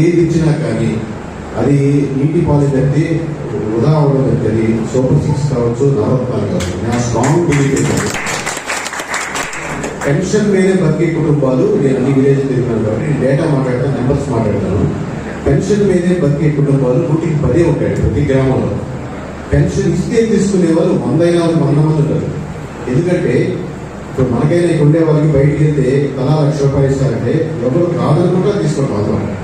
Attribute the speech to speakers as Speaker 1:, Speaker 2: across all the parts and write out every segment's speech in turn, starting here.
Speaker 1: ఏది ఇచ్చినా కానీ అది నీటి పాలిటీ వృధా అవడం అది సూపర్ సిక్స్ కావచ్చు నవరత్నాలు కావచ్చు. నా స్ట్రాంగ్ బిలీఫ్ పెన్షన్ మీదే బతికే కుటుంబాలు నేను అన్ని విలేజ్ తిరిగినాను కాబట్టి నేను డేటా మాట్లాడతాను నెంబర్స్ మాట్లాడతాను. పెన్షన్ మీదే బతికే కుటుంబాలు నూటికి పదే ఉంటాయి ప్రతి గ్రామంలో. పెన్షన్ ఇస్తే తీసుకునే వాళ్ళు వంద అయినా వంద మంది ఉంటారు. ఎందుకంటే ఇప్పుడు మనకైనా ఇక్కడ ఉండే వాళ్ళకి బయటికి వెళ్తే తలా లక్ష రూపాయలు ఇస్తారంటే ఎవరు కాదనుకుంటా తీసుకుంటాం అన్నమాట.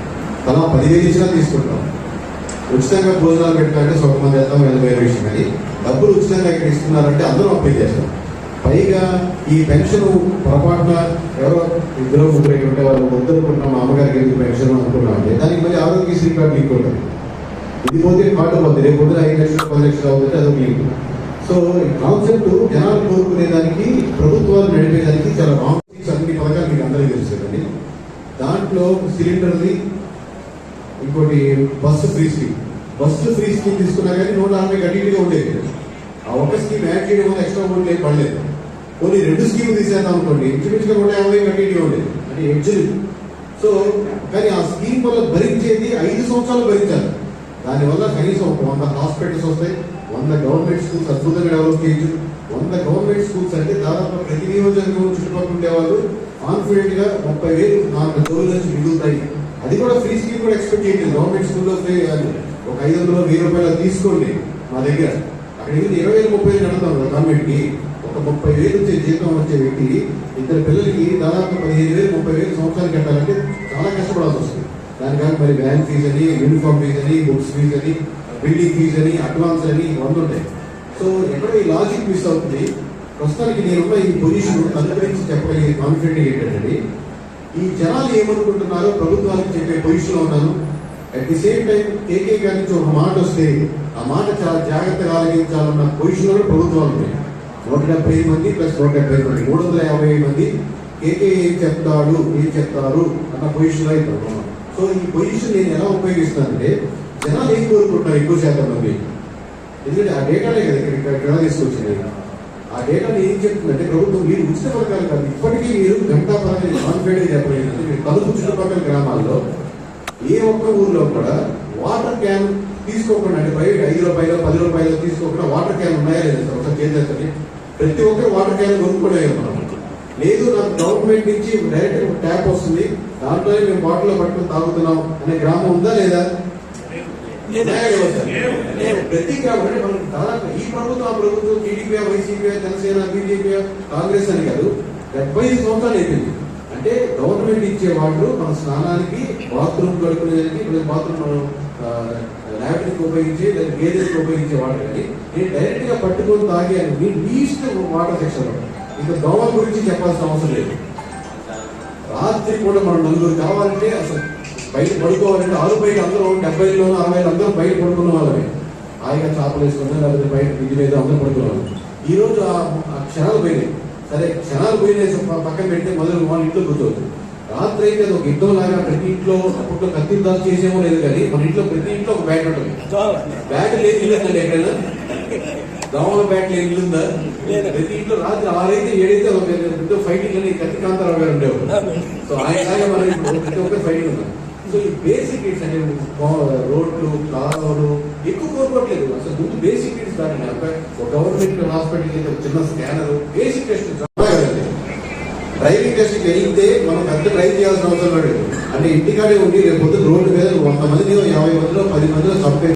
Speaker 1: తలా పదివేలు ఇచ్చినా తీసుకుంటాం. ఉచితంగా భోజనాలు పెట్టాలంటే సొంత మంది వెళ్తాం వేరే విషయం. కానీ డబ్బులు ఉచితంగా ఇక్కడ ఇస్తున్నారంటే అందరూ అప్లై చేస్తాం పైగా ఈ పెన్షన్ పొరపాటున ఎవరో ఇద్దరు ముగ్గురు ఉంటే వాళ్ళు వద్దనుకుంటున్నాం మా అమ్మగారికి ఎందుకు పెన్షన్ అనుకున్నాం అంటే దానికి మళ్ళీ ఆరోగ్యశ్రీ కార్డు లింక్ ఉంటుంది ఇది పోతే కార్డు పోతుంది రేపు పొద్దున ఐదు లక్షలు పది లక్షలు అవుతుంది అదొక లింక్. సో ఈ కాన్సెప్ట్ జనాలు కోరుకునేదానికి ప్రభుత్వాలు నడిపేదానికి చాలా బాగుంది. అన్ని పథకాలు మీకు అందరికీ తెలుసు దాంట్లో సిలిండర్ని ఇంకోటి bus free scheme bus free scheme తీసుకున్నా కానీ నూట నలభై కంటిన్యూగా ఉండేది. ఆ ఒక స్కీమ్ యాడ్ చేయడం వల్ల ఎక్స్ట్రా ఓట్లు ఏం పడలేదు. కొన్ని రెండు స్కీమ్ తీసేద్దాం అనుకోండి ఇంచుమించుగా నూట యాభై కంటిన్యూ ఉండేది. అంటే ఎడ్జులు సో కానీ ఆ స్కీమ్ వల్ల భరించేది ఐదు సంవత్సరాలు భరించాలి. దానివల్ల కనీసం ఒక వంద హాస్పిటల్స్ వస్తాయి వంద గవర్నమెంట్ స్కూల్స్ అద్భుతంగా డెవలప్ చేయొచ్చు. వంద గవర్నమెంట్ స్కూల్స్ అంటే దాదాపు ప్రతి నియోజకవర్గం చుట్టుపక్కల ఉండేవాళ్ళు కాన్ఫిడెంట్గా ముప్పై వేలు నాలుగు రోజుల నుంచి మిగులుతాయి అది కూడా ఫ్రీ స్కీమ్ కూడా ఎక్స్పెక్ట్ చేయండి గవర్నమెంట్ స్కూల్లో ఫ్రీ కానీ ఒక ఐదు వందలు వెయ్యి రూపాయలు తీసుకోండి మా దగ్గర. అక్కడ ఇది ఇరవై వేలు ముప్పై వేలు అడుగుతాం కదా గవర్నమెంట్కి ఒక ముప్పై వేలు వచ్చే జీతం వచ్చే వ్యక్తి ఇద్దరు పిల్లలకి దాదాపు పదిహేను వేలు ముప్పై వేలు సంవత్సరాలు కట్టాలంటే చాలా కష్టపడాల్సి వస్తుంది. దానికాక మరి వ్యాన్ ఫీజు అని యూనిఫామ్ ఫీజు అని బుక్స్ ఫీజు అని బిల్డింగ్ ఫీజు అని అడ్వాన్స్ అని వంద ఉంటాయి. సో ఎక్కడ ఈ లాజిక్ మిస్ అవుతుంది? ప్రస్తుతానికి నేనున్న ఈ పొజిషన్ అనుకరించి చెప్పగలిగే కాన్ఫిడెంట్ ఏంటంటే ఈ జనాలు ఏమనుకుంటున్నారో ప్రభుత్వానికి చెప్పే పొజిషన్లో ఉన్నాను at the same time K K నుంచి ఒక మాట వస్తే ఆ మాట చాలా జాగ్రత్తగా ఆలోచించాలన్న పొజిషన్లో ప్రభుత్వాలు ఉన్నాయి నూట డెబ్బై ఐదు మంది ప్లస్ నూట డెబ్బై ఐదు మంది మూడు వందల యాభై ఐదు మంది కేకే ఏం చెప్తాడు ఏం చెప్తారు అన్న పొజిషన్లో సో ఈ పొజిషన్ నేను ఎలా ఉపయోగిస్తానంటే జనాలు ఏం కోరుకుంటున్నారు ఎక్కువ శాతం మంది? ఎందుకంటే ఆ డేటానే కదా ఇక్కడ ఇక్కడ తీసుకొచ్చింది. ఆ డేటాని ఏం చెప్తుందంటే ప్రభుత్వం మీరు ఉచిత పథకాలు కాదు ఇప్పటికీ మీరు గంటా పరంగా కాన్ఫిడెంట్ చెప్పలేదు మీరు కలుపు చుట్టుపక్కల గ్రామాల్లో ఏ ఒక్క ఊర్లో కూడా వాటర్ క్యాన్ తీసుకోకుండా అంటే బయట ఐదు రూపాయలు పది రూపాయలు తీసుకోకుండా వాటర్ క్యాన్ ఉన్నాయా లేదా సార్? ఒకసారి చేసేస్తుంది ప్రతి ఒక్కరు వాటర్ క్యాన్ కొనుక్కోలేదు మనం లేదు నాకు గవర్నమెంట్ నుంచి డైరెక్ట్ ట్యాప్ వస్తుంది. దాంట్లోనే మేము బాటిల్లో పట్టుకుని తాగుతున్నాం అనే గ్రామం ఉందా లేదా? ప్రతి మనం దాదాపు ఈ ప్రభుత్వం ఆ ప్రభుత్వం TDP YCP Janasena BJP Congress అని కాదు డెబ్బై ఐదు సంవత్సరాలు అయిపోయింది అంటే గవర్నమెంట్ ఇచ్చే వాటర్ మన స్నానానికి బాత్రూమ్ కడుకునేదానికి బాత్రూమ్ మనం ల్యాబ్కి ఉపయోగించి లేదా గేదెలకు ఉపయోగించే వాటర్ కానీ నేను డైరెక్ట్గా పట్టుకొని తాగాను మీ లీస్ట్ వాటర్ సెక్షన్ ఇంకా దోమల గురించి చెప్పాల్సిన అవసరం లేదు రాత్రి కూడా మనం నలుగురు కావాలంటే అసలు బయట పడుకోవాలంటే ఆరు బయట అందరూ డెబ్బైలో అరవై అందరూ బయట పడుకున్న వాళ్ళమే. హాయిగా చేపలు వేసుకున్నా లేకపోతే బయట ఇంటి మీద అందరూ పడుకున్నాం ఈ రోజు ఆ క్షణాలు పోయినాయి. సరే క్షణాలు పోయినాయి పక్కన పెడితే మొదలు వాళ్ళ ఇంట్లో కూర్చోవచ్చు రాత్రి అయితే అది ఒక యుద్ధం లాగా ప్రతి ఇంట్లో అప్పట్లో కత్తిని దాచి చేసేమో లేదు కానీ మన ఇంట్లో ప్రతి ఇంట్లో ఒక బ్యాట్ ఉంటుంది. బ్యాట్ లేదు ఎక్కడైనా? దోమల బ్యాట్ లేదు ఇల్లు ఉందా ప్రతి ఇంట్లో రాత్రి ఆరైతే ఏడైతే పెద్ద ఫైటింగ్ అని కత్తి కాంతారావు గారు ఉండేవారు. సో ఆయన లాగా మనం ఇప్పుడు ప్రతి ఒక్కరు ఫైటింగ్ ఉన్నాం సో ఈ బేసిక్ నీడ్స్ పో- రోడ్లు కాలువలు ఎక్కువ కోరుకోవట్లేదు. అసలు ముందు బేసిక్ నీడ్స్ దాని ఒక గవర్నమెంట్ హాస్పిటల్ అయితే ఒక చిన్న scanner basic test driving test వెళ్తే మనం పెద్ద డ్రైవ్ చేయాల్సిన అవసరం లేదు. అంటే ఇంటికాడే ఉండి రేపు రోడ్డు మీద వంద మందిలో యాభై మందిలో పది మందిలో చంపే